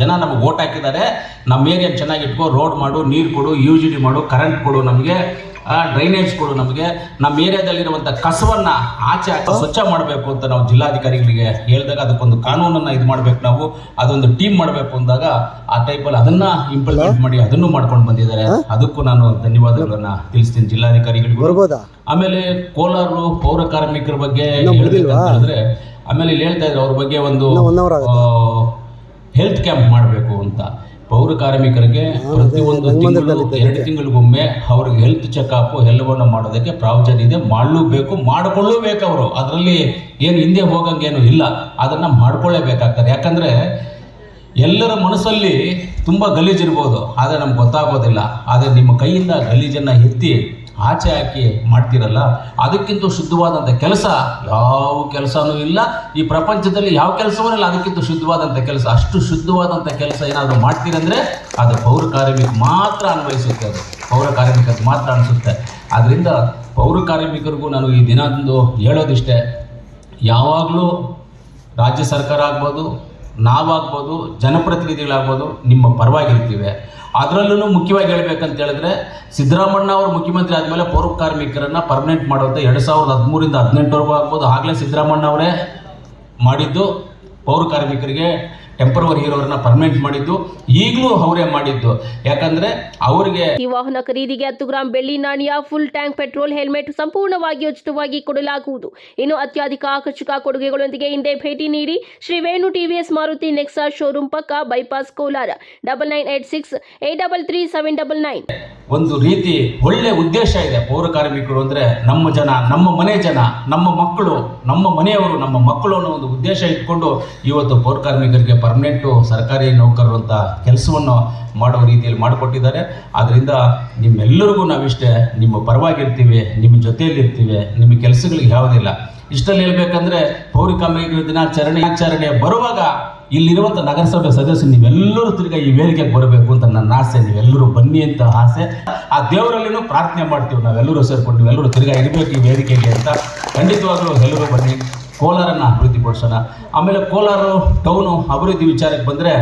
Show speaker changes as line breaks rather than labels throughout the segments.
ಜನ ನಮಗೆ ಓಟ್ ಹಾಕಿದ್ದಾರೆ. ನಮ್ಮ ಏರಿಯಾ ಚೆನ್ನಾಗಿ ಇಟ್ಕೋ ರೋಡ್ ಮಾಡು ನೀರು ಕೊಡು ಯು ಜಿ ಡಿ ಮಾಡು ಕರೆಂಟ್ ಕೊಡು ನಮಗೆ ಡ್ರೈನೇಜ್ ಕೊಡು ನಮಗೆ. ನಮ್ಮ ಏರಿಯಾದಲ್ಲಿರುವಂಥ ಕಸವನ್ನ ಆಚೆ ಹಾಕಿ ಸ್ವಚ್ಛ ಮಾಡಬೇಕು ಅಂತ ನಾವು ಜಿಲ್ಲಾಧಿಕಾರಿಗಳಿಗೆ ಹೇಳಿದಾಗ ಅದಕ್ಕೊಂದು ಕಾನೂನನ್ನು ಇದು ಮಾಡಬೇಕು ನಾವು. ಅದೊಂದು ಟೀಮ್ ಮಾಡಬೇಕು ಅಂದಾಗ ಆ ಟೈಪಲ್ಲಿ ಅದನ್ನ ಇಂಪ್ಲಿಮೆಂಟ್ ಮಾಡಿ ಅದನ್ನು ಮಾಡ್ಕೊಂಡು ಬಂದಿದ್ದಾರೆ. ಅದಕ್ಕೂ ನಾನು ಧನ್ಯವಾದಗಳನ್ನ ತಿಳಿಸ್ತೀನಿ ಜಿಲ್ಲಾಧಿಕಾರಿಗಳಿಗೂ. ಆಮೇಲೆ ಕೋಲಾರ ಪೌರ ಕಾರ್ಮಿಕರ ಬಗ್ಗೆ ಹೇಳಿದ್ರೆ ಆಮೇಲೆ ಇಲ್ಲಿ ಹೇಳ್ತಾ ಇದ್ರು ಅವ್ರ ಬಗ್ಗೆ ಒಂದು
ಇನ್ನೂ ಒನ್ ಅವರ್ ಆಗುತ್ತೆ
ಹೆಲ್ತ್ ಕ್ಯಾಂಪ್ ಮಾಡಬೇಕು ಅಂತ. ಪೌರ ಕಾರ್ಮಿಕರಿಗೆ ಒಂದು ತಿಂಗಳು ಎರಡು ತಿಂಗಳಿಗೊಮ್ಮೆ ಅವ್ರಿಗೆ ಹೆಲ್ತ್ ಚೆಕಪ್ ಎಲ್ಲವನ್ನು ಮಾಡೋದಕ್ಕೆ ಪ್ರಾವಚನ ಇದೆ. ಮಾಡಲೂಬೇಕು ಮಾಡಿಕೊಳ್ಳಬೇಕು ಅವರು. ಅದರಲ್ಲಿ ಏನು ಹಿಂದೆ ಹೋಗಂಗೇನು ಇಲ್ಲ. ಅದನ್ನು ಮಾಡ್ಕೊಳ್ಳೇಬೇಕಾಗ್ತದೆ. ಯಾಕಂದರೆ ಎಲ್ಲರ ಮನಸ್ಸಲ್ಲಿ ತುಂಬ ಗಲೀಜಿರ್ಬೋದು ಆದರೆ ನಮ್ಗೆ ಗೊತ್ತಾಗೋದಿಲ್ಲ. ಆದರೆ ನಿಮ್ಮ ಕೈಯಿಂದ ಗಲೀಜನ್ನು ಎತ್ತಿ ಆಚೆ ಹಾಕಿ ಮಾಡ್ತೀರಲ್ಲ, ಅದಕ್ಕಿಂತ ಶುದ್ಧವಾದಂಥ ಕೆಲಸ ಯಾವ ಕೆಲಸನೂ ಇಲ್ಲ. ಈ ಪ್ರಪಂಚದಲ್ಲಿ ಯಾವ ಕೆಲಸವೂ ಇಲ್ಲ, ಅದಕ್ಕಿಂತ ಶುದ್ಧವಾದಂಥ ಕೆಲಸ. ಅಷ್ಟು ಶುದ್ಧವಾದಂಥ ಕೆಲಸ ಏನಾದರೂ ಮಾಡ್ತೀರಂದ್ರೆ ಅದು ಪೌರ ಕಾರ್ಮಿಕ ಮಾತ್ರ ಅನ್ವಯಿಸುತ್ತೆ ಅದು. ಪೌರ ಕಾರ್ಮಿಕಕ್ಕೆ ಮಾತ್ರ ಅನಿಸುತ್ತೆ. ಆದ್ದರಿಂದ ಪೌರ ಕಾರ್ಮಿಕರಿಗೂ ನಾನು ಈ ದಿನದಂದು ಹೇಳೋದಿಷ್ಟೇ, ಯಾವಾಗಲೂ ರಾಜ್ಯ ಸರ್ಕಾರ ಆಗ್ಬೋದು ನಾವಾಗ್ಬೋದು, ಜನಪ್ರತಿನಿಧಿಗಳಾಗ್ಬೋದು, ನಿಮ್ಮ ಪರವಾಗಿರ್ತೀವಿ ಅದರಲ್ಲೂ ಮುಖ್ಯವಾಗಿ ಹೇಳಬೇಕಂತ ಹೇಳಿದ್ರೆ, ಸಿದ್ದರಾಮಣ್ಣ ಅವರು ಮುಖ್ಯಮಂತ್ರಿ ಆದಮೇಲೆ ಪೌರ ಕಾರ್ಮಿಕರನ್ನು ಪರ್ಮನೆಂಟ್ ಮಾಡುವಂಥ ಎರಡು ಸಾವಿರದ ಹದಿಮೂರಿಂದ ಹದಿನೆಂಟರವರೆಗೂ ಆಗ್ಬೋದು. ಆಗಲೇ ಸಿದ್ದರಾಮಣ್ಣ ಅವರೇ ಮಾಡಿದ್ದು ಪೌರ ಕಾರ್ಮಿಕರಿಗೆ ಟೆಂಪರವರಿ ಇರೋರನ್ನ ಪರ್ಮನೆಂಟ್ ಮಾಡಿದ್ದು ಈಗಲೂ ಅವರೇ ಮಾಡಿದ್ದು. ಯಾಕಂದ್ರೆ ಅವರಿಗೆ
ಈ ವಾಹನ ಖರೀದಿಗೆ ಹತ್ತು ಗ್ರಾಂ ಬೆಳ್ಳಿ ನಾಣ್ಯ ಫುಲ್ ಟ್ಯಾಂಕ್ ಪೆಟ್ರೋಲ್ ಹೆಲ್ಮೆಟ್ ಸಂಪೂರ್ಣವಾಗಿ ಉಚಿತವಾಗಿ ಕೊಡಲಾಗುವುದು. ಇನ್ನು ಅತ್ಯಧಿಕ ಆಕರ್ಷಕ ಕೊಡುಗೆಗಳೊಂದಿಗೆ ಹಿಂದೆ ಭೇಟಿ ನೀಡಿ ಶ್ರೀ ವೇಣು ಟಿವಿಎಸ್ ಮಾರುತಿ ನೆಕ್ಸಾ ಶೋರೂಮ್ ಪಕ್ಕ bypass Kolar. Double nine eight six eight double three seven double nine
ಒಂದು ರೀತಿ ಒಳ್ಳೆ ಉದ್ದೇಶ ಇದೆ ಪೌರ ಕಾರ್ಮಿಕರು ಅಂದ್ರೆ ನಮ್ಮ ಜನ ನಮ್ಮ ಮನೆ ಜನ ನಮ್ಮ ಮಕ್ಕಳು ನಮ್ಮ ಮನೆಯವರು ನಮ್ಮ ಮಕ್ಕಳು ಅನ್ನೋ ಒಂದು ಉದ್ದೇಶ ಇಟ್ಕೊಂಡು ಇವತ್ತು ಪೌರ ಕಾರ್ಮಿಕರಿಗೆ ಪರ್ಮನೆಂಟು ಸರ್ಕಾರಿ ನೌಕರರು ಅಂತ ಕೆಲಸವನ್ನು ಮಾಡೋ ರೀತಿಯಲ್ಲಿ ಮಾಡಿಕೊಟ್ಟಿದ್ದಾರೆ. ಆದ್ದರಿಂದ ನಿಮ್ಮೆಲ್ಲರಿಗೂ ನಾವಿಷ್ಟೇ, ನಿಮ್ಮ ಪರವಾಗಿರ್ತೀವಿ, ನಿಮ್ಮ ಜೊತೆಯಲ್ಲಿರ್ತೀವಿ, ನಿಮ್ಮ ಕೆಲಸಗಳಿಗೆ ಯಾವುದಿಲ್ಲ ಇಷ್ಟಲ್ಲಿ ಹೇಳ್ಬೇಕಂದ್ರೆ ಪೌರಿ ಕಾಮಗಾರಿ ದಿನಾಚರಣೆ, ಆಚರಣೆ ಬರುವಾಗ ಇಲ್ಲಿರುವಂಥ ನಗರಸಭೆ ಸದಸ್ಯರು ನೀವೆಲ್ಲರೂ ತಿರ್ಗಾ ಈ ವೇದಿಕೆಗೆ ಬರಬೇಕು ಅಂತ ನನ್ನ ಆಸೆ. ನೀವೆಲ್ಲರೂ ಬನ್ನಿ ಅಂತ ಆಸೆ. ಆ ದೇವರಲ್ಲಿನೂ ಪ್ರಾರ್ಥನೆ ಮಾಡ್ತೀವಿ. ನಾವೆಲ್ಲರೂ ಸೇರ್ಕೊಂಡು ನೀವೆಲ್ಲರೂ ತಿರ್ಗಾ ಇರಬೇಕು ಈ ವೇದಿಕೆಗೆ ಅಂತ. ಖಂಡಿತವಾಗಲೂ ಎಲ್ಲರೂ ಬನ್ನಿ. ಕೋಲಾರನ್ನು ಅಭಿವೃದ್ಧಿಪಡಿಸೋಣ. ಆಮೇಲೆ ಕೋಲಾರ ಟೌನು ಅಭಿವೃದ್ಧಿ ವಿಚಾರಕ್ಕೆ ಬಂದರೆ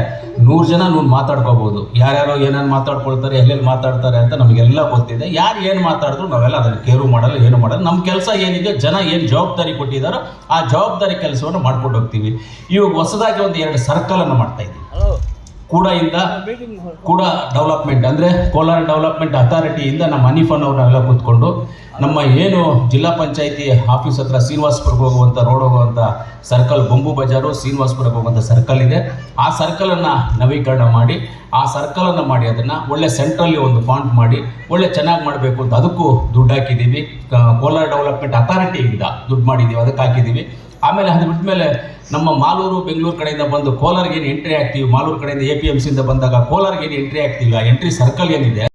ನೂರು ಜನ ನೂರು ಮಾತಾಡ್ಕೋಬೋದು. ಯಾರ್ಯಾರೋ ಏನೇನು ಮಾತಾಡ್ಕೊಳ್ತಾರೆ, ಎಲ್ಲೆಲ್ಲಿ ಮಾತಾಡ್ತಾರೆ ಅಂತ ನಮಗೆಲ್ಲ ಗೊತ್ತಿದೆ. ಯಾರು ಏನು ಮಾತಾಡಿದ್ರು ನಾವೆಲ್ಲ ಅದನ್ನು ಕೇರು ಮಾಡಲ್ಲ, ಏನು ಮಾಡಲ್ಲ. ನಮ್ಮ ಕೆಲಸ ಏನಿದೆ, ಜನ ಏನು ಜವಾಬ್ದಾರಿ ಕೊಟ್ಟಿದ್ದಾರೋ ಆ ಜವಾಬ್ದಾರಿ ಕೆಲಸವನ್ನು ಮಾಡ್ಕೊಂಡು ಹೋಗ್ತೀವಿ. ಇವಾಗ ಹೊಸದಾಗಿ ಒಂದು ಎರಡು ಸರ್ಕಲನ್ನು ಮಾಡ್ತಾ ಇದ್ದೀವಿ ಕೂಡಯಿಂದ ಕೂಡ ಡೆವಲಪ್ಮೆಂಟ್ ಅಂದರೆ ಕೋಲಾರ ಡೆವಲಪ್ಮೆಂಟ್ ಅಥಾರಿಟಿಯಿಂದ ನಮ್ಮ ಹನೀಫನ್ ಅವ್ರನ್ನೆಲ್ಲ ಕೂತ್ಕೊಂಡು ನಮ್ಮ ಏನು ಜಿಲ್ಲಾ ಪಂಚಾಯಿತಿ ಆಫೀಸ್ ಹತ್ರ ಶ್ರೀನಿವಾಸ್ಪುರಕ್ಕೆ ಹೋಗುವಂಥ ರೋಡ್ ಹೋಗುವಂಥ ಸರ್ಕಲ್ ಬೊಂಬು ಬಜಾರು ಶ್ರೀನಿವಾಸ್ಪುರಕ್ಕೆ ಹೋಗುವಂಥ ಸರ್ಕಲ್ ಇದೆ. ಆ ಸರ್ಕಲನ್ನು ನವೀಕರಣ ಮಾಡಿ, ಆ ಸರ್ಕಲನ್ನು ಮಾಡಿ ಅದನ್ನು ಒಳ್ಳೆ ಸೆಂಟ್ರಲ್ಲಿ ಒಂದು ಫಾಂಟ್ ಮಾಡಿ, ಒಳ್ಳೆ ಚೆನ್ನಾಗಿ ಮಾಡಬೇಕು ಅಂತ ಅದಕ್ಕೂ ದುಡ್ಡು ಹಾಕಿದ್ದೀವಿ ಕೋಲಾರ ಡೆವಲಪ್ಮೆಂಟ್ ಅಥಾರಿಟಿಯಿಂದ ದುಡ್ಡು ಮಾಡಿದ್ದೀವಿ ಅದಕ್ಕೆ ಹಾಕಿದ್ದೀವಿ ಆಮೇಲೆ ಅದು ಬಿಟ್ಮೇಲೆ ನಮ್ಮ ಮಾಲೂರು ಬೆಂಗಳೂರು ಕಡೆಯಿಂದ ಬಂದು ಕೋಲಾರ್ಗೆ ಏನು ಎಂಟ್ರಿ ಆಗ್ತೀವಿ, ಮಾಲೂರು ಕಡೆಯಿಂದ ಎ ಪಿ ಎಂ ಸಿಯಿಂದ ಬಂದಾಗ ಕೋಲಾರ್ಗೆ ಏನು ಎಂಟ್ರಿ ಆಗ್ತೀವಿ, ಆ ಎಂಟ್ರಿ ಸರ್ಕಲ್ ಏನಿದೆ